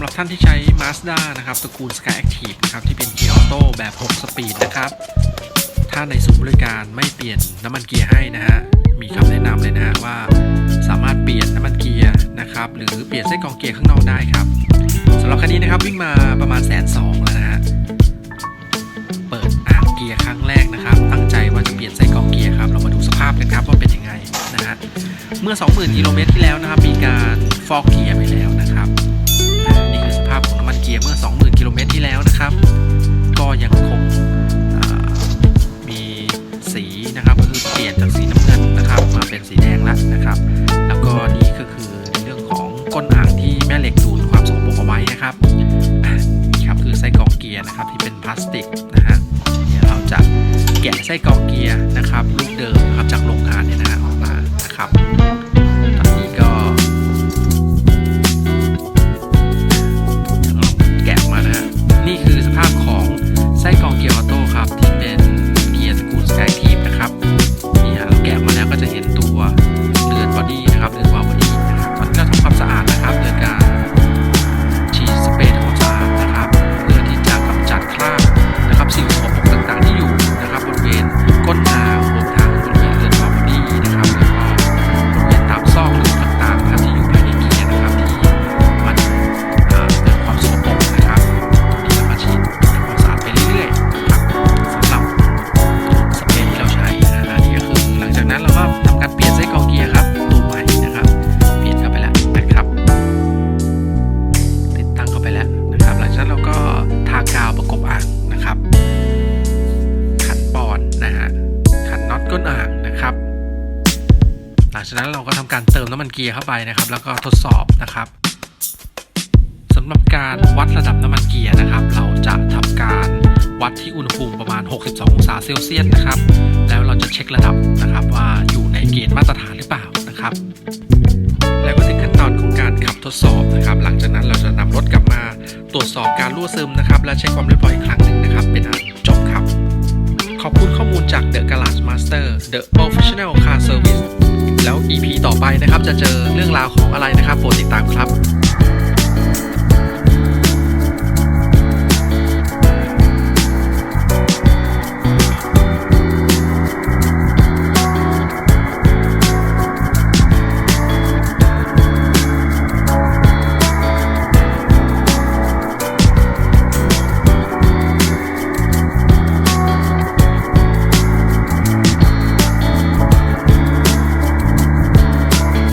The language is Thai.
ำหรับท่านที่ใช้ Mazda นะครับตระกูล Sky Active นะครับที่เป็นเกียร์ออโต้แบบ 6 สปีดนะครับ ถ้าในศูนย์บริการไม่เปลี่ยนน้ำมันเกียร์ให้นะฮะ มีคำแนะนำเลยนะฮะว่าสามารถเปลี่ยนน้ำมันเกียร์นะครับ หรือเปลี่ยนไส้กองเกียร์ข้างนอกได้ครับสำหรับคันนี้นะครับวิ่งมาประมาณแสนสองแล้วนะฮะ เปิดอ่างเกียร์ครั้งแรกนะครับ ตั้งใจว่าจะเปลี่ยนไส้กองเกียร์ครับ เรามาดูสภาพกันครับว่าเป็นยังไงนะฮะ เมื่อ 20,000กิโลเมตรที่แล้วนะครับ มีการฟอกเกียร์ไปแล้วนะครับ สีนะครับก็คือเปลี่ยนจากสีน้ำเงินนะครับมาเป็นสีแดงแล้วนะครับ แล้วก็นี่ก็คือในเรื่องของก้นอ่างที่แม่เหล็กดูดความสกปรกเอาไว้นะครับนี่ครับคือไส้กรองเกียร์นะครับที่เป็นพลาสติกนะฮะเดี๋ยวเราจะแกะไส้กรองเกียร์นะครับลูกเดิมนะครับจากโรง จากนั้นเราก็ทำการเติมน้ำมันเกียร์เข้าไปนะครับ แล้วก็ทดสอบนะครับสำหรับการวัดระดับน้ำมันเกียร์นะครับ เราจะทำการวัดที่อุณหภูมิประมาณ 62 องศาเซลเซียสนะครับ แล้วเราจะเช็คระดับนะครับ ว่าอยู่ในเกณฑ์มาตรฐานหรือเปล่านะครับ แล้วก็ถึงขั้นตอนของการขับทดสอบนะครับ หลังจากนั้นเราจะนำรถกลับมาตรวจสอบการรั่วซึมนะครับ และเช็คความเรียบร้อยอีกครั้งหนึ่งนะครับ เป็นอันจบครับ ขอบคุณข้อมูล จาก The Garage Master The Professional Car Service แล้ว EP ต่อไปนะครับ จะเจอเรื่องราวของอะไรนะครับโปรดติดตามครับ